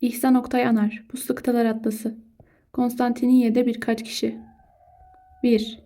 İhsan Oktay Anar, Puslu Kıtalar Atlası. Konstantiniye'de birkaç kişi. 1.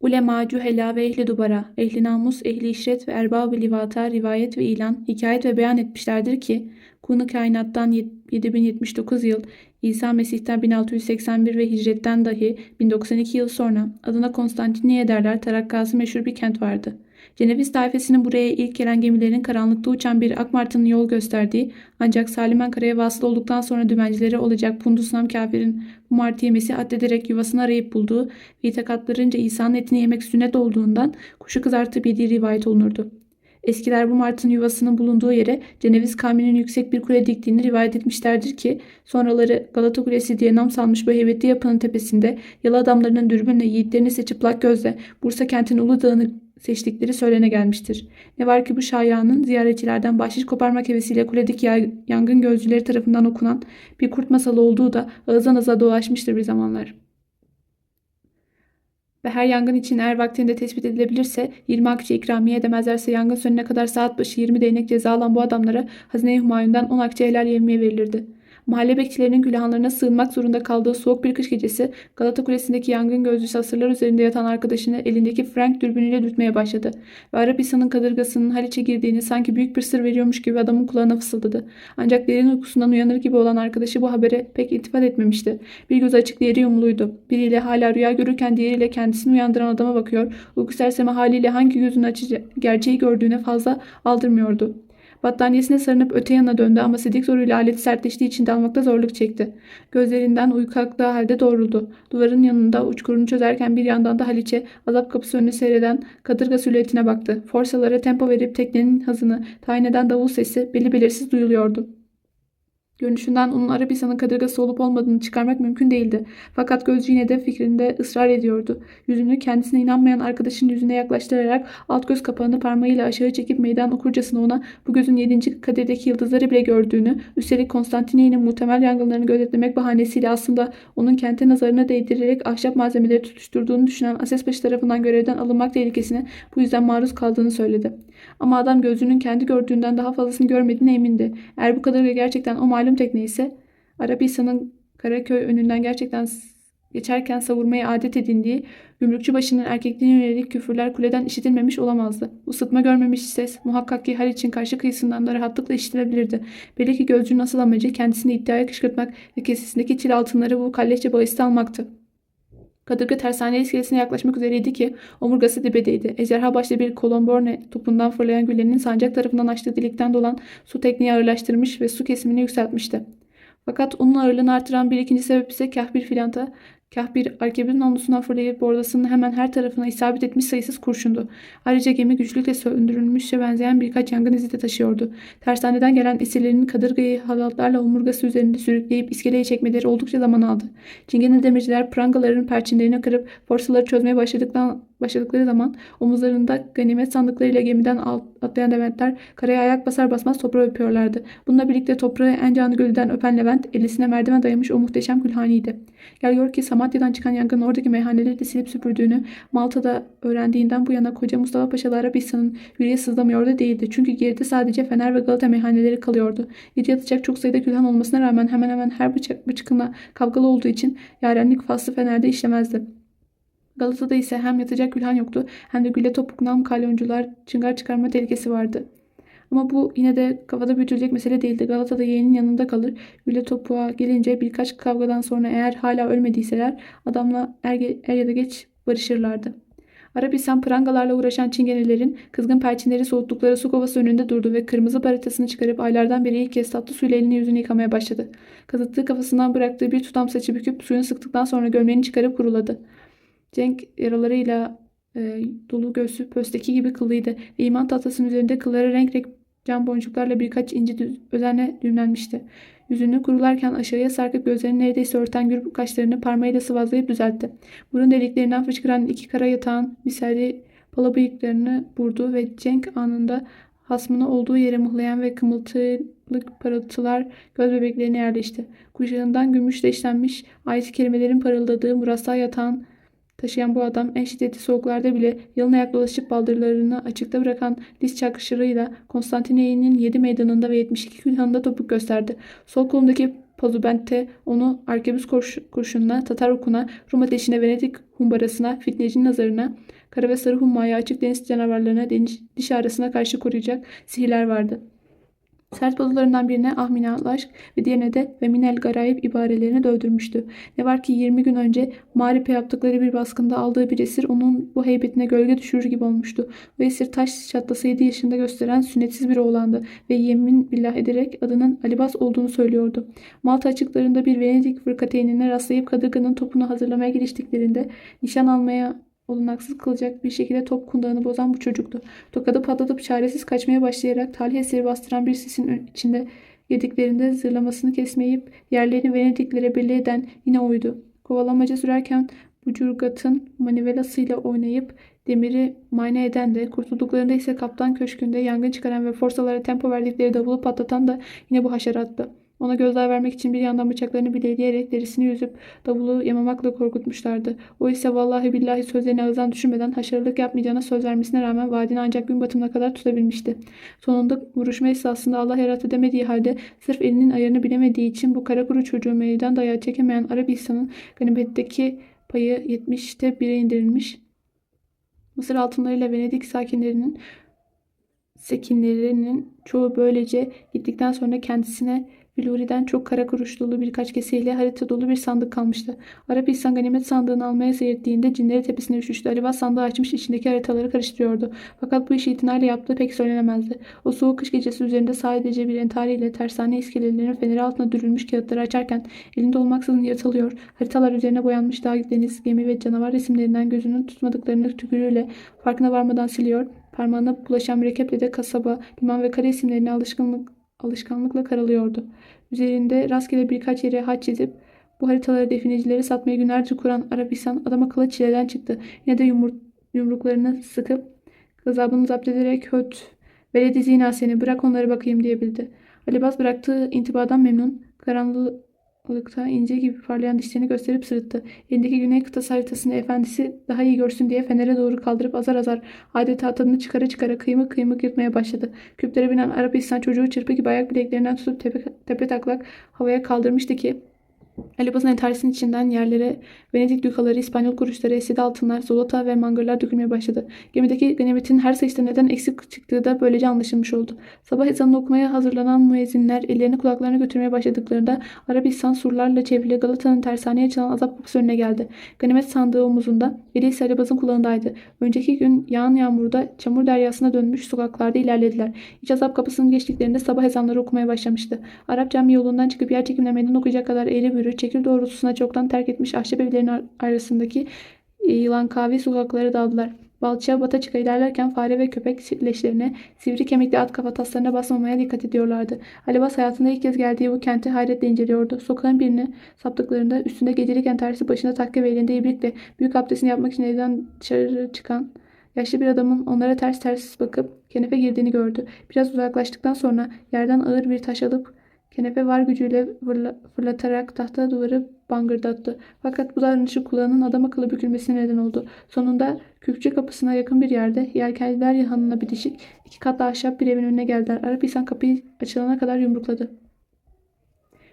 Ulema, cühela ve ehli dubara, ehli namus, ehli işret ve erbab-ı livata rivayet ve ilan, hikayet ve beyan etmişlerdir ki, kunu kainattan 7079 yıl, İsa Mesih'ten 1681 ve hicretten dahi 1092 yıl sonra adına Konstantiniye derler tarakkası meşhur bir kent vardı. Ceneviz tayfesinin buraya ilk gelen gemilerin karanlıkta uçan bir akmartının yol gösterdiği ancak Salimen Kara'ya vasıl olduktan sonra dümencileri olacak Pundusnam kafirin bu martı yemesi addederek yuvasını arayıp bulduğu ve itakatlarınca İsa'nın etini yemek sünnet olduğundan kuşu kızartıp yediği rivayet olunurdu. Eskiler bu martın yuvasının bulunduğu yere Ceneviz kavminin yüksek bir kule diktiğini rivayet etmişlerdir ki sonraları Galata Kulesi diye nam salmış bu heybetli yapının tepesinde yalı adamlarının dürbünle yiğitlerini seçiplak gözle Bursa kentinin Uludağ'ını seçtikleri söylene gelmiştir. Ne var ki bu şayanın ziyaretçilerden bahşiş koparmak hevesiyle kuledeki yangın gözcüleri tarafından okunan bir kurt masalı olduğu da ağızdan ağıza dolaşmıştır bir zamanlar. Ve her yangın için eğer vaktinde tespit edilebilirse 20 akçe ikramiye edemezlerse yangın sönene kadar saat başı 20 değnek ceza bu adamlara Hazine-i Humayun'dan 10 akçe helal yemeğe verilirdi. Mahalle bekçilerinin külhanlarına sığınmak zorunda kaldığı soğuk bir kış gecesi Galata Kulesi'ndeki yangın gözcüsü asırlar üzerinde yatan arkadaşını elindeki Frank dürbünüyle dürtmeye başladı. Ve Arap İsa'nın kadırgasının Haliç'e girdiğini sanki büyük bir sır veriyormuş gibi adamın kulağına fısıldadı. Ancak derin uykusundan uyanır gibi olan arkadaşı bu habere pek iltifat etmemişti. Bir göz açık diğeri yumuluydu. Biriyle hala rüya görürken diğeriyle kendisini uyandıran adama bakıyor. Uyku serseme haliyle hangi gözünü açıcı gerçeği gördüğüne fazla aldırmıyordu. Battaniyesine sarınıp öte yana döndü ama sidik zoruyla aleti sertleştiği için dalmakta zorluk çekti. Gözlerinden uyku aktığı halde doğruldu. Duvarın yanında uçkurunu çözerken bir yandan da Haliç'e azap kapısı önüne seyreden kadırga silüetine baktı. Forsalara tempo verip teknenin hızını tayin eden davul sesi belli belirsiz duyuluyordu. Görünüşünden onun Arabistan'ın kadırgası olup olmadığını çıkarmak mümkün değildi. Fakat gözcü yine de fikrinde ısrar ediyordu. Yüzünü kendisine inanmayan arkadaşının yüzüne yaklaştırarak alt göz kapağını parmağıyla aşağı çekip meydan okurcasına ona bu gözün yedinci kadirdeki yıldızları bile gördüğünü, üstelik Konstantiniye'nin muhtemel yangınlarını gözetlemek bahanesiyle aslında onun kente nazarına değdirerek ahşap malzemeleri tutuşturduğunu düşünen Asesbaşı tarafından görevden alınmak tehlikesine bu yüzden maruz kaldığını söyledi. Ama adam gözünün kendi gördüğünden daha fazlasını görmediğine emindi. Eğer bu kadar gerçekten o malum tekne ise Arabistan'ın Karaköy önünden gerçekten geçerken savurmaya adet edindiği gümrükçü başının erkekliğine yönelik küfürler kuleden işitilmemiş olamazdı. Isıtma görmemiş ses muhakkak ki Haliç'in karşı kıyısından da rahatlıkla işitilebilirdi. Belli ki gözcünün asıl amacı kendisini iddiaya kışkırtmak ve kesesindeki çil altınları bu kalleşçe bahiste almaktı. Kadırga tersane iskelesine yaklaşmak üzereydi ki omurgası dibedeydi. Ejderha başlı bir kolomborne topundan fırlayan güllenin sancak tarafından açtığı delikten dolan su tekniği ağırlaştırmış ve su kesimini yükseltmişti. Fakat onun ağırlığını artıran bir ikinci sebep ise kah bir filanta, Kah bir arkebin namlusundan fırlayıp bordasının hemen her tarafına isabet etmiş sayısız kurşundu. Ayrıca gemi güçlükle söndürülmüşe benzeyen birkaç yangın izi de taşıyordu. Tersaneden gelen esirlerin kadırgayı halatlarla omurgası üzerinde sürükleyip iskeleye çekmeleri oldukça zaman aldı. Çingene demirciler prangaların perçinlerini kırıp forsaları çözmeye başladıktan başladıkları zaman omuzlarında ganimet sandıklarıyla gemiden atlayan Leventler karaya ayak basar basmaz toprağı öpüyorlardı. Bununla birlikte toprağı en canı gölüden öpen Levent elisine merdiven dayamış o muhteşem külhaniydi. Gel gör ki Samatya'dan çıkan yangının oradaki meyhaneleri de silip süpürdüğünü Malta'da öğrendiğinden bu yana koca Mustafa Paşalı Arabistan'ın yüreği sızlamıyor da değildi. Çünkü geride sadece Fener ve Galata meyhaneleri kalıyordu. Gece yatacak çok sayıda külhan olmasına rağmen hemen hemen her bıçak bıçkınla kavgalı olduğu için yarenlik faslı Fener'de işlemezdi. Galata'da ise hem yatacak külhan yoktu hem de gülle topuk nam kalyoncular çıngar çıkarma tehlikesi vardı. Ama bu yine de kafada büyütülecek mesele değildi. Galata'da yeğenin yanında kalır. Gülle topuğa gelince birkaç kavgadan sonra eğer hala ölmediyseler adamla er, er ya da geç barışırlardı. Arabistan prangalarla uğraşan çingenelerin kızgın perçinleri soğuttukları su kovası önünde durdu ve kırmızı baratasını çıkarıp aylardan beri ilk kez tatlı suyla elini yüzünü yıkamaya başladı. Kazıttığı kafasından bıraktığı bir tutam saçı büküp suyunu sıktıktan sonra gömleğini çıkarıp kuruladı. Cenk yaralarıyla e, dolu göğsü pösteki gibi kıllıydı ve iman tahtasının üzerinde kılları renk renk cam boncuklarla birkaç inci düz, özenle düğümlenmişti. Yüzünü kurularken aşağıya sarkıp gözlerini neredeyse örten gür kaşlarını parmağıyla sıvazlayıp düzeltti. Burun deliklerinden fışkıran iki kara yatağın misali pala bıyıklarını vurdu ve Cenk anında hasmını olduğu yere mıhlayan ve kımıltılık parıltılar göz bebeklerine yerleşti. Kuşağından gümüşle işlenmiş ayet kelimelerin parıldadığı murassa yatağın taşıyan bu adam en şiddetli soğuklarda bile yalın ayak dolaşıp baldırlarını açıkta bırakan diz çakışırıyla Konstantiniyye'nin 7 meydanında ve 72 külhanında topuk gösterdi. Sol kolundaki Pazubent'te onu arkebüs kurş- kurşununa, Tatar okuna, Rum ateşine, Venedik humbarasına, fitnecinin nazarına, kara ve sarı hummaya, açık deniz canavarlarına, deniz, diş ağrısına karşı koruyacak sihirler vardı. Sert bozularından birine Ahmina Laşk ve diğerine de ve Garayip ibarelerini dövdürmüştü. Ne var ki 20 gün önce Maripe yaptıkları bir baskında aldığı bir esir onun bu heybetine gölge düşürür gibi olmuştu. Bu esir taş çatlasa 7 yaşında gösteren sünnetsiz bir oğlandı ve yemin billah ederek adının Alibas olduğunu söylüyordu. Malta açıklarında bir Venedik fırkateynine rastlayıp kadırganın topunu hazırlamaya giriştiklerinde nişan almaya olanaksız kılacak bir şekilde top kundağını bozan bu çocuktu. Tokadı patlatıp çaresiz kaçmaya başlayarak talih eseri bastıran bir sisin içinde girdiklerinde zırlamasını kesmeyip yerlerini Venediklere belli eden yine oydu. Kovalamaca sürerken Bucurgat'ın manivelasıyla oynayıp demiri mayne eden de kurtulduklarında ise kaptan köşkünde yangın çıkaran ve forsalara tempo verdikleri davulu patlatan da yine bu haşerattı. Ona gözdağı vermek için bir yandan bıçaklarını bileyleyerek derisini yüzüp davulu yamamakla korkutmuşlardı. O ise vallahi billahi sözlerini ağızdan düşürmeden haşarılık yapmayacağına söz vermesine rağmen vaadini ancak gün batımına kadar tutabilmişti. Sonunda vuruşma esasında Allah yarattı demediği halde sırf elinin ayarını bilemediği için bu kara kuru çocuğu meydan dayağı çekemeyen Arap İhsan'ın ganimetteki payı 70'te 1'e indirilmiş. Mısır altınlarıyla Venedik sakinlerinin sekinlerinin çoğu böylece gittikten sonra kendisine Biluri'den çok kara kuruş dolu birkaç keseyle harita dolu bir sandık kalmıştı. Arap İhsan ganimet sandığını almaya seyrettiğinde cinleri tepesine üşüştü. Alibas sandığı açmış içindeki haritaları karıştırıyordu. Fakat bu işi itinayla yaptığı pek söylenemezdi. O soğuk kış gecesi üzerinde sadece bir entariyle tersane iskelelerinin feneri altına dürülmüş kağıtları açarken elinde olmaksızın yırtılıyor. Haritalar üzerine boyanmış dağ, deniz, gemi ve canavar resimlerinden gözünün tutmadıklarını tükürüğüyle farkına varmadan siliyor. Parmağına bulaşan mürekkeple de kasaba, liman ve kare isimlerini alışkanlık, alışkanlıkla karalıyordu. Üzerinde rastgele birkaç yere haç çizip bu haritaları definecileri satmayı günlerce kuran Arap İhsan adam akıllı çileden çıktı. Yine de yumur, yumruklarını sıkıp gazabını zapt ederek höt veledi zina seni bırak onları bakayım diyebildi. Alibas bıraktığı intibadan memnun. Karanlıkta ince gibi parlayan dişlerini gösterip sırıttı. Elindeki güney kıtası haritasını efendisi daha iyi görsün diye fenere doğru kaldırıp azar azar adeta tadını çıkara çıkara kıymık kıymık yırtmaya başladı. Küplere binen Arap İhsan çocuğu çırpı gibi ayak bileklerinden tutup tepe, tepe taklak havaya kaldırmıştı ki Alibas'ın entarisinin içinden yerlere Venedik dukaları, İspanyol kuruşları, eside altınlar, zolota ve mangırlar dökülmeye başladı. Gemideki ganimetin her sayısı neden eksik çıktığı da böylece anlaşılmış oldu. Sabah ezanını okumaya hazırlanan müezzinler ellerini kulaklarına götürmeye başladıklarında Arap İhsan surlarla çevrili Galata'nın tersaneye açılan azap kapısı önüne geldi. Ganimet sandığı omuzunda, eli ise Alibas'ın kulağındaydı. Önceki gün yağan yağmurda çamur deryasına dönmüş sokaklarda ilerlediler. İç azap kapısını geçtiklerinde sabah ezanları okumaya başlamıştı. Arap cami yolundan çıkıp yer çekimle meydan okuyacak kadar eğri bürü, çekil doğrultusuna çoktan terk etmiş ahşap evlerin ar- arasındaki e, yılan kahve sokaklara daldılar. Balçığa bata çıka ilerlerken fare ve köpek leşlerine, sivri kemikli at kafataslarına basmamaya dikkat ediyorlardı. Alibas hayatında ilk kez geldiği bu kenti hayretle inceliyordu. Sokağın birini saptıklarında üstünde gecelik entersi başında takke ve elinde ibrikle büyük abdestini yapmak için evden dışarı çıkan yaşlı bir adamın onlara ters ters bakıp kenefe girdiğini gördü. Biraz uzaklaştıktan sonra yerden ağır bir taş alıp kenefe var gücüyle fırla- fırlatarak tahta duvarı bangırdattı. Fakat bu davranışı kulağının adam akıllı bükülmesine neden oldu. Sonunda Kürkçe kapısına yakın bir yerde yelkenliler yanına bitişik iki katlı ahşap bir evin önüne geldiler. Arap insan kapıyı açılana kadar yumrukladı.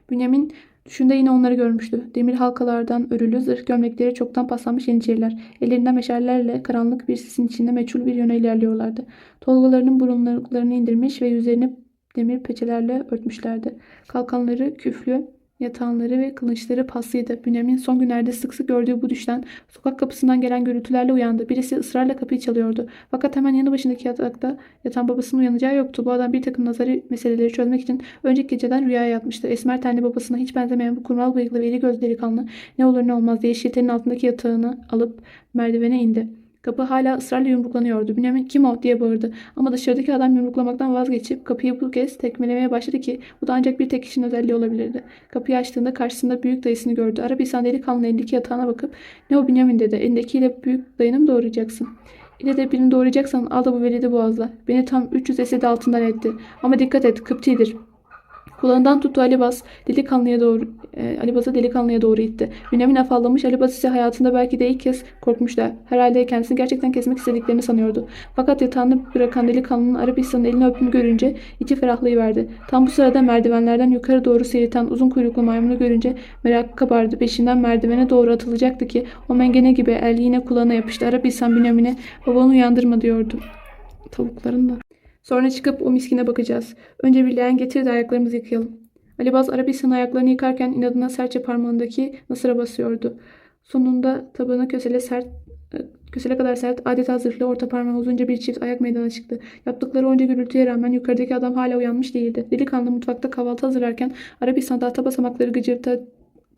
Bünyamin düşünde yine onları görmüştü. Demir halkalardan örülü zırh gömlekleri çoktan paslanmış yeniçeriler. Ellerinden meşallerle karanlık bir sisin içinde meçhul bir yöne ilerliyorlardı. Tolgalarının burunlarını indirmiş ve yüzlerini demir peçelerle örtmüşlerdi. Kalkanları küflü, yatağanları ve kılıçları paslıydı. Bünyamin son günlerde sık sık gördüğü bu düşten sokak kapısından gelen gürültülerle uyandı. Birisi ısrarla kapıyı çalıyordu. Fakat hemen yanı başındaki yatakta yatan babasının uyanacağı yoktu. Bu adam bir takım nazari meseleleri çözmek için önceki geceden rüyaya yatmıştı. Esmer tenli babasına hiç benzemeyen bu kurmal bıyıklı ve iri gözlü delikanlı ne olur ne olmaz diye şiltenin altındaki yatağını alıp merdivene indi. Kapı hala ısrarla yumruklanıyordu. Bünyamin kim o diye bağırdı. Ama dışarıdaki adam yumruklamaktan vazgeçip kapıyı bu kez tekmelemeye başladı ki bu da ancak bir tek kişinin özelliği olabilirdi. Kapıyı açtığında karşısında büyük dayısını gördü. Arap insan delikanlı elindeki yatağına bakıp ne o Bünyamin dedi. Elindekiyle büyük dayını mı doğrayacaksın? İle de birini doğrayacaksan al da bu velidi boğazla. Beni tam 300 esedi altından etti. Ama dikkat et Kıptidir. Kulağından tuttu Ali Bas delikanlıya doğru e, Ali Bas'ı delikanlıya doğru itti. Bünyamin afallamış Ali Bas ise hayatında belki de ilk kez korkmuştu. Herhalde kendisini gerçekten kesmek istediklerini sanıyordu. Fakat yatağını bırakan delikanlının Arabistan'ın elini öptüğünü görünce içi ferahlayıverdi. Tam bu sırada merdivenlerden yukarı doğru seyirten uzun kuyruklu maymunu görünce merak kabardı. Peşinden merdivene doğru atılacaktı ki o mengene gibi el yine kulağına yapıştı. Arabistan Bünyamin'e babanı uyandırma diyordu. Tavukların da. Sonra çıkıp o miskine bakacağız. Önce bir leğen getir de ayaklarımızı yıkayalım. Ali Baz Arabistan ayaklarını yıkarken inadına sertçe parmağındaki nasıra basıyordu. Sonunda tabağına kösele sert e, kösele kadar sert adeta zırhlı orta parmağı uzunca bir çift ayak meydana çıktı. Yaptıkları onca gürültüye rağmen yukarıdaki adam hala uyanmış değildi. Delikanlı mutfakta kahvaltı hazırlarken Arabistan tahta basamakları gıcırta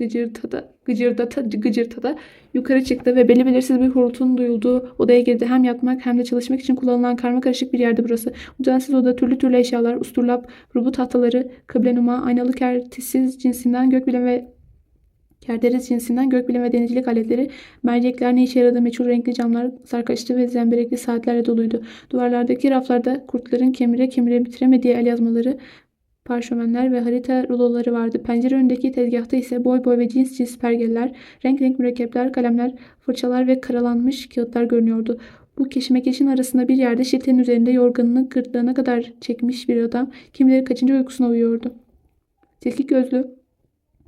gıcırtada gıcırdata gıcırtada yukarı çıktı ve belli belirsiz bir horultunun duyulduğu odaya girdi. Hem yatmak hem de çalışmak için kullanılan karma karışık bir yerdi burası. Bu düzensiz oda türlü türlü eşyalar, usturlap, rubu tahtaları, kıblenuma, aynalı kertisiz cinsinden gökbilim ve Kerderiz cinsinden gökbilim ve denizcilik aletleri, mercekler ne işe yaradığı meçhul renkli camlar sarkaçlı ve zemberekli saatlerle doluydu. Duvarlardaki raflarda kurtların kemire kemire bitiremediği el yazmaları, parşömenler ve harita ruloları vardı. Pencere önündeki tezgahta ise boy boy ve cins cins pergeller, renk renk mürekkepler, kalemler, fırçalar ve karalanmış kağıtlar görünüyordu. Bu keşmekeşin arasında bir yerde şiltenin üzerinde yorganını gırtlağına kadar çekmiş bir adam kimileri kaçıncı uykusuna uyuyordu. Tilki gözlü,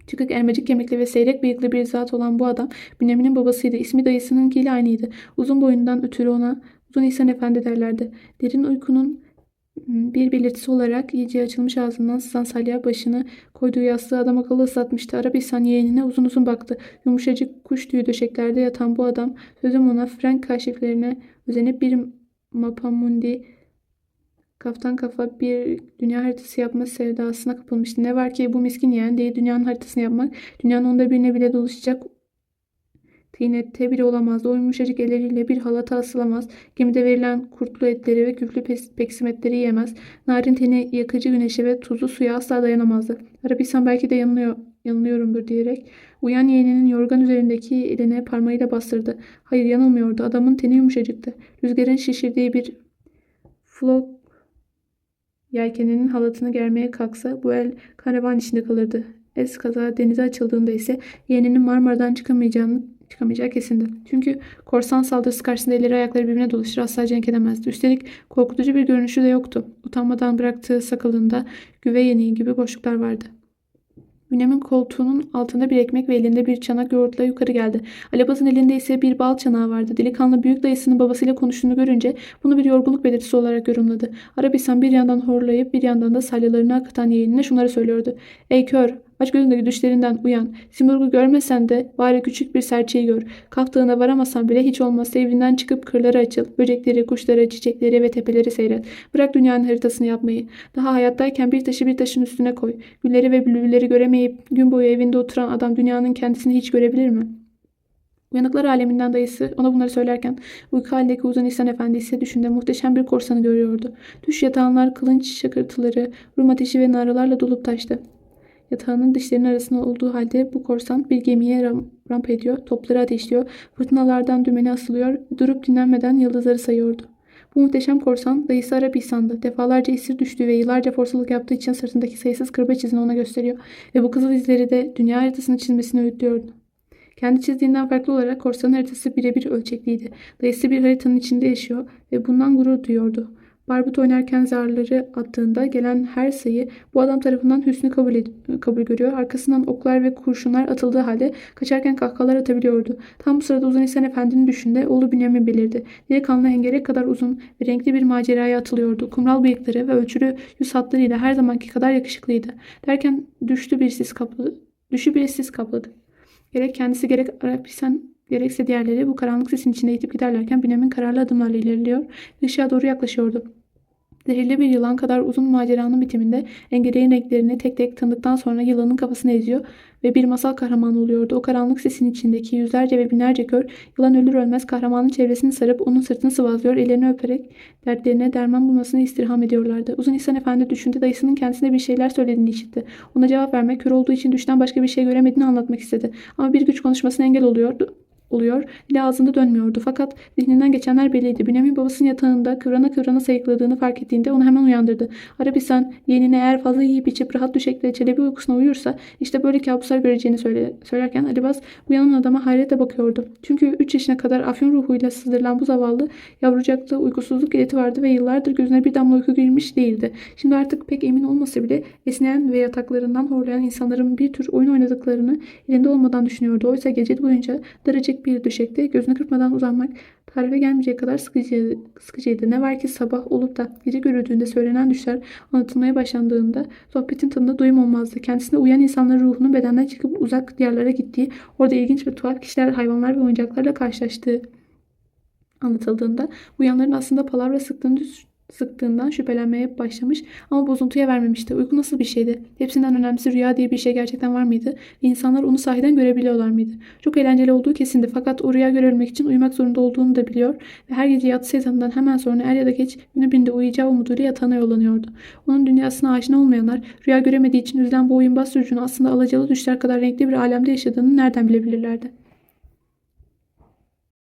çıkık elmacık kemikli ve seyrek bıyıklı bir zat olan bu adam Bünyamin'in babasıydı. İsmi dayısınınkiyle aynıydı. Uzun boyundan ötürü ona Uzun İhsan Efendi derlerdi. Derin uykunun bir belirtisi olarak iyice açılmış ağzından sızan salya başını koyduğu yastığı adam akıllı ıslatmıştı. Arabistan yeğenine uzun uzun baktı. Yumuşacık kuş tüyü döşeklerde yatan bu adam sözüm ona Frank kaşiflerine özenip bir mapamundi kaftan kafa bir dünya haritası yapma sevdasına kapılmıştı. Ne var ki bu miskin yeğen değil dünyanın haritasını yapmak. Dünyanın onda birine bile dolaşacak Tinette biri olamazdı. O yumuşacık elleriyle bir halata asılamaz. Gemide verilen kurtlu etleri ve küflü peksimetleri yiyemez. Narin teni yakıcı güneşe ve tuzlu suya asla dayanamazdı. Arabistan belki de yanılıyor, yanılıyorumdur diyerek uyan yeğeninin yorgan üzerindeki eline parmağıyla bastırdı. Hayır yanılmıyordu. Adamın teni yumuşacıktı. Rüzgarın şişirdiği bir flok yelkeninin halatını germeye kalksa bu el karavan içinde kalırdı. Es kaza denize açıldığında ise yeğeninin Marmara'dan çıkamayacağını çıkamayacağı kesindi. Çünkü korsan saldırısı karşısında elleri ayakları birbirine dolaşır asla cenk edemezdi. Üstelik korkutucu bir görünüşü de yoktu. Utanmadan bıraktığı sakalında güve yeniği gibi boşluklar vardı. Bünyamin koltuğunun altında bir ekmek ve elinde bir çanak yoğurtla yukarı geldi. Alabaz'ın elinde ise bir bal çanağı vardı. Delikanlı büyük dayısının babasıyla konuştuğunu görünce bunu bir yorgunluk belirtisi olarak yorumladı. Arabistan bir yandan horlayıp bir yandan da salyalarını akıtan yeğenine şunları söylüyordu. Ey kör! Aç gözündeki düşlerinden uyan. Simurg'u görmesen de bari küçük bir serçeyi gör. Kalktığına varamasan bile hiç olmazsa evinden çıkıp kırlara açıl. Böcekleri, kuşları, çiçekleri ve tepeleri seyret. Bırak dünyanın haritasını yapmayı. Daha hayattayken bir taşı bir taşın üstüne koy. Gülleri ve bülbülleri göremeyip gün boyu evinde oturan adam dünyanın kendisini hiç görebilir mi?'' Uyanıklar aleminden dayısı ona bunları söylerken uyku halindeki uzun İhsan Efendi ise düşünde muhteşem bir korsanı görüyordu. Düş yatağanlar kılınç şakırtıları, rum ateşi ve naralarla dolup taştı. Yatağının dişlerinin arasında olduğu halde bu korsan bir gemiye ram ramp ediyor, topları ateşliyor, fırtınalardan dümeni asılıyor, durup dinlenmeden yıldızları sayıyordu. Bu muhteşem korsan dayısı Arabistan'dı. Defalarca esir düştüğü ve yıllarca forsalılık yaptığı için sırtındaki sayısız kırbaç izini ona gösteriyor ve bu kızıl izleri de dünya haritasını çizmesini öğütlüyordu. Kendi çizdiğinden farklı olarak korsanın haritası birebir ölçekliydi. Dayısı bir haritanın içinde yaşıyor ve bundan gurur duyuyordu. Barbut oynarken zarları attığında gelen her sayı bu adam tarafından hüsnü kabul, kabul görüyor. Arkasından oklar ve kurşunlar atıldığı halde kaçarken kahkahalar atabiliyordu. Tam bu sırada Uzun İhsan Efendi'nin düşünde oğlu Bünyamin belirdi. Delikanlı engere kadar uzun ve renkli bir maceraya atılıyordu. Kumral bıyıkları ve ölçülü yüz hatlarıyla her zamanki kadar yakışıklıydı. Derken düştü bir sis kapladı. Düşü bir sis kapladı. Gerek kendisi gerek Arabistan gerekse diğerleri bu karanlık sesin içinde itip giderlerken Bünyamin kararlı adımlarla ilerliyor ve ışığa doğru yaklaşıyordu. Zehirli bir yılan kadar uzun maceranın bitiminde engereğin renklerini tek tek tanıdıktan sonra yılanın kafasını eziyor ve bir masal kahramanı oluyordu. O karanlık sesin içindeki yüzlerce ve binlerce kör yılan ölür ölmez kahramanın çevresini sarıp onun sırtını sıvazlıyor, ellerini öperek dertlerine derman bulmasını istirham ediyorlardı. Uzun İhsan Efendi düşündü dayısının kendisine bir şeyler söylediğini işitti. Ona cevap vermek, kör olduğu için düşten başka bir şey göremediğini anlatmak istedi. Ama bir güç konuşmasına engel oluyordu oluyor. Dili ağzında dönmüyordu fakat zihninden geçenler belliydi. Bünyamin babasının yatağında kıvrana kıvrana sayıkladığını fark ettiğinde onu hemen uyandırdı. Arabistan yeğenine eğer fazla yiyip içip rahat düşekle çelebi uykusuna uyursa işte böyle kabuslar göreceğini söyle, söylerken Alibas uyanan adama hayretle bakıyordu. Çünkü 3 yaşına kadar afyon ruhuyla sızdırılan bu zavallı yavrucakta uykusuzluk ileti vardı ve yıllardır gözüne bir damla uyku girmiş değildi. Şimdi artık pek emin olmasa bile esneyen ve yataklarından horlayan insanların bir tür oyun oynadıklarını elinde olmadan düşünüyordu. Oysa gece boyunca daracık bir döşekte gözünü kırpmadan uzanmak tarife gelmeyecek kadar sıkıcı, sıkıcıydı. Ne var ki sabah olup da gece görüldüğünde söylenen düşler anlatılmaya başlandığında sohbetin tadında doyum olmazdı. Kendisinde uyan insanların ruhunun bedenden çıkıp uzak diyarlara gittiği, orada ilginç ve tuhaf kişiler, hayvanlar ve oyuncaklarla karşılaştığı anlatıldığında uyanların aslında palavra sıktığını sıktığından şüphelenmeye başlamış ama bozuntuya vermemişti. Uyku nasıl bir şeydi? Hepsinden önemlisi rüya diye bir şey gerçekten var mıydı? İnsanlar onu sahiden görebiliyorlar mıydı? Çok eğlenceli olduğu kesindi fakat o rüya görebilmek için uyumak zorunda olduğunu da biliyor ve her gece yatsı yatağından hemen sonra er ya da geç günü birinde uyuyacağı umuduyla yatağına yollanıyordu. Onun dünyasına aşina olmayanlar rüya göremediği için üzülen bu oyunbaz çocuğun aslında alacalı düşler kadar renkli bir alemde yaşadığını nereden bilebilirlerdi?